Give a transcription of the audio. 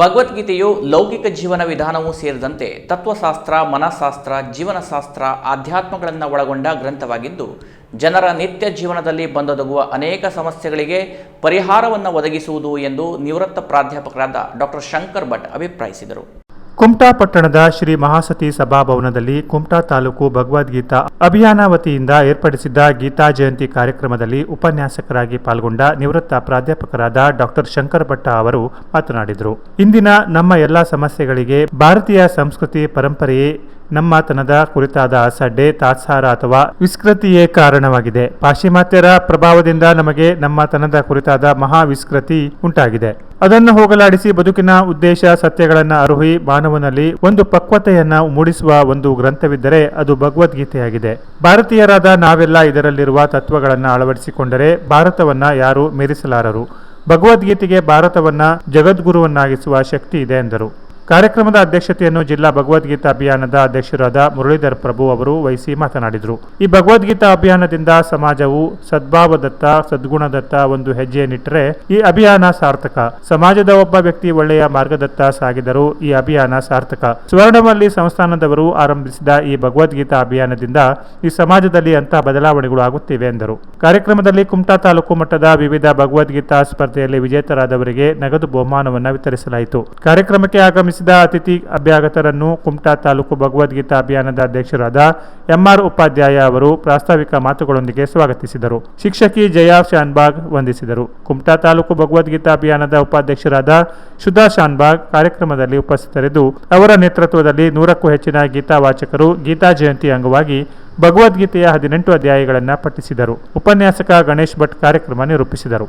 ಭಗವದ್ಗೀತೆಯು ಲೌಕಿಕ ಜೀವನ ವಿಧಾನವೂ ಸೇರಿದಂತೆ ತತ್ವಶಾಸ್ತ್ರ, ಮನಃಶಾಸ್ತ್ರ, ಜೀವನಶಾಸ್ತ್ರ ಆಧ್ಯಾತ್ಮಗಳನ್ನು ಒಳಗೊಂಡ ಗ್ರಂಥವಾಗಿದ್ದು, ಜನರ ನಿತ್ಯ ಜೀವನದಲ್ಲಿ ಬಂದೊದಗುವ ಅನೇಕ ಸಮಸ್ಯೆಗಳಿಗೆ ಪರಿಹಾರವನ್ನು ಒದಗಿಸುವುದು ಎಂದು ನಿವೃತ್ತ ಪ್ರಾಧ್ಯಾಪಕರಾದ ಡಾಕ್ಟರ್ ಶಂಕರ್ ಭಟ್ ಅಭಿಪ್ರಾಯಿಸಿದರು. ಕುಮಟಾ ಪಟ್ಟಣದ ಶ್ರೀ ಮಹಾಸತಿ ಸಭಾಭವನದಲ್ಲಿ ಕುಮಟಾ ತಾಲೂಕು ಭಗವದ್ಗೀತಾ ಅಭಿಯಾನ ವತಿಯಿಂದ ಏರ್ಪಡಿಸಿದ್ದ ಗೀತಾ ಜಯಂತಿ ಕಾರ್ಯಕ್ರಮದಲ್ಲಿ ಉಪನ್ಯಾಸಕರಾಗಿ ಪಾಲ್ಗೊಂಡ ನಿವೃತ್ತ ಪ್ರಾಧ್ಯಾಪಕರಾದ ಡಾಕ್ಟರ್ ಶಂಕರ್ ಭಟ್ಟ ಅವರು ಮಾತನಾಡಿದರು. ಇಂದಿನ ನಮ್ಮ ಎಲ್ಲ ಸಮಸ್ಯೆಗಳಿಗೆ ಭಾರತೀಯ ಸಂಸ್ಕೃತಿ ಪರಂಪರೆಯೇ ನಮ್ಮತನದ ಕುರಿತಾದ ಅಸಡ್ಡೆ, ತಾತ್ಸಾರ ಅಥವಾ ವಿಸ್ಕೃತಿಯೇ ಕಾರಣವಾಗಿದೆ. ಪಾಶ್ಚಿಮಾತ್ಯರ ಪ್ರಭಾವದಿಂದ ನಮಗೆ ನಮ್ಮತನದ ಕುರಿತಾದ ಮಹಾ ವಿಸ್ಕೃತಿ ಉಂಟಾಗಿದೆ. ಅದನ್ನು ಹೋಗಲಾಡಿಸಿ ಬದುಕಿನ ಉದ್ದೇಶ, ಸತ್ಯಗಳನ್ನು ಅರುಹಿ ಮಾನವನಲ್ಲಿ ಒಂದು ಪಕ್ವತೆಯನ್ನು ಮೂಡಿಸುವ ಒಂದು ಗ್ರಂಥವಿದ್ದರೆ ಅದು ಭಗವದ್ಗೀತೆಯಾಗಿದೆ. ಭಾರತೀಯರಾದ ನಾವೆಲ್ಲ ಇದರಲ್ಲಿರುವ ತತ್ವಗಳನ್ನು ಅಳವಡಿಸಿಕೊಂಡರೆ ಭಾರತವನ್ನ ಯಾರು ಮೀರಿಸಲಾರರು. ಭಗವದ್ಗೀತೆಗೆ ಭಾರತವನ್ನ ಜಗದ್ಗುರುವನ್ನಾಗಿಸುವ ಶಕ್ತಿ ಇದೆ ಎಂದರು. ಕಾರ್ಯಕ್ರಮದ ಅಧ್ಯಕ್ಷತೆಯನ್ನು ಜಿಲ್ಲಾ ಭಗವದ್ಗೀತಾ ಅಭಿಯಾನದ ಅಧ್ಯಕ್ಷರಾದ ಮುರಳೀಧರ್ ಪ್ರಭು ಅವರು ವಹಿಸಿ ಮಾತನಾಡಿದರು. ಈ ಭಗವದ್ಗೀತಾ ಅಭಿಯಾನದಿಂದ ಸಮಾಜವು ಸದ್ಭಾವದತ್ತ, ಸದ್ಗುಣದತ್ತ ಒಂದು ಹೆಜ್ಜೆಯನ್ನಿಟ್ಟರೆ ಈ ಅಭಿಯಾನ ಸಾರ್ಥಕ. ಸಮಾಜದ ಒಬ್ಬ ವ್ಯಕ್ತಿ ಒಳ್ಳೆಯ ಮಾರ್ಗದತ್ತ ಸಾಗಿದರು ಈ ಅಭಿಯಾನ ಸಾರ್ಥಕ. ಸುವರ್ಣಮಲ್ಲಿ ಸಂಸ್ಥಾನದವರು ಆರಂಭಿಸಿದ ಈ ಭಗವದ್ಗೀತಾ ಅಭಿಯಾನದಿಂದ ಈ ಸಮಾಜದಲ್ಲಿ ಅಂತಹ ಬದಲಾವಣೆಗಳು ಆಗುತ್ತಿವೆ ಎಂದರು. ಕಾರ್ಯಕ್ರಮದಲ್ಲಿ ಕುಮಟಾ ತಾಲೂಕು ಮಟ್ಟದ ವಿವಿಧ ಭಗವದ್ಗೀತಾ ಸ್ಪರ್ಧೆಯಲ್ಲಿ ವಿಜೇತರಾದವರಿಗೆ ನಗದು ಬಹುಮಾನವನ್ನು ವಿತರಿಸಲಾಯಿತು. ಕಾರ್ಯಕ್ರಮಕ್ಕೆ ಆಗಮಿಸಿದ ಅತಿಥಿ ಅಭ್ಯಾಗತರನ್ನು ಕುಮಟಾ ತಾಲೂಕು ಭಗವದ್ಗೀತಾ ಅಭಿಯಾನದ ಅಧ್ಯಕ್ಷರಾದ ಎಂಆರ್ ಉಪಾಧ್ಯಾಯ ಅವರು ಪ್ರಾಸ್ತಾವಿಕ ಮಾತುಗಳೊಂದಿಗೆ ಸ್ವಾಗತಿಸಿದರು. ಶಿಕ್ಷಕಿ ಜಯಾ ಶಾನ್ಬಾಗ್ ವಂದಿಸಿದರು. ಕುಮಟಾ ತಾಲೂಕು ಭಗವದ್ಗೀತಾ ಅಭಿಯಾನದ ಉಪಾಧ್ಯಕ್ಷರಾದ ಶುಧಾ ಶಾನ್ಬಾಗ್ ಕಾರ್ಯಕ್ರಮದಲ್ಲಿ ಉಪಸ್ಥಿತರಿದ್ದು, ಅವರ ನೇತೃತ್ವದಲ್ಲಿ ನೂರಕ್ಕೂ ಹೆಚ್ಚಿನ ಗೀತಾ ವಾಚಕರು ಗೀತಾ ಜಯಂತಿ ಅಂಗವಾಗಿ ಭಗವದ್ಗೀತೆಯ ಹದಿನೆಂಟು ಅಧ್ಯಾಯಗಳನ್ನು ಪಠಿಸಿದರು. ಉಪನ್ಯಾಸಕ ಗಣೇಶ್ ಭಟ್ ಕಾರ್ಯಕ್ರಮ ನಿರೂಪಿಸಿದರು.